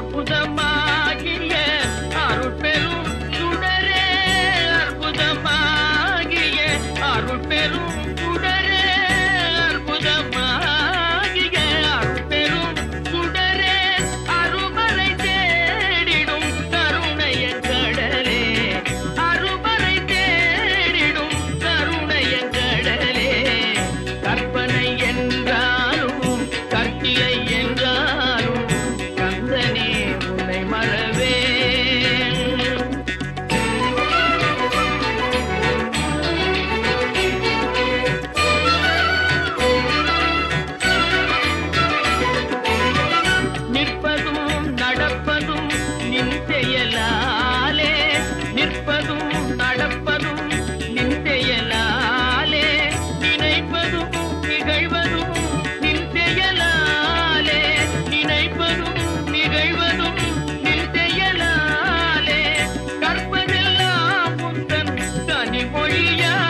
அற்புதமா yeah.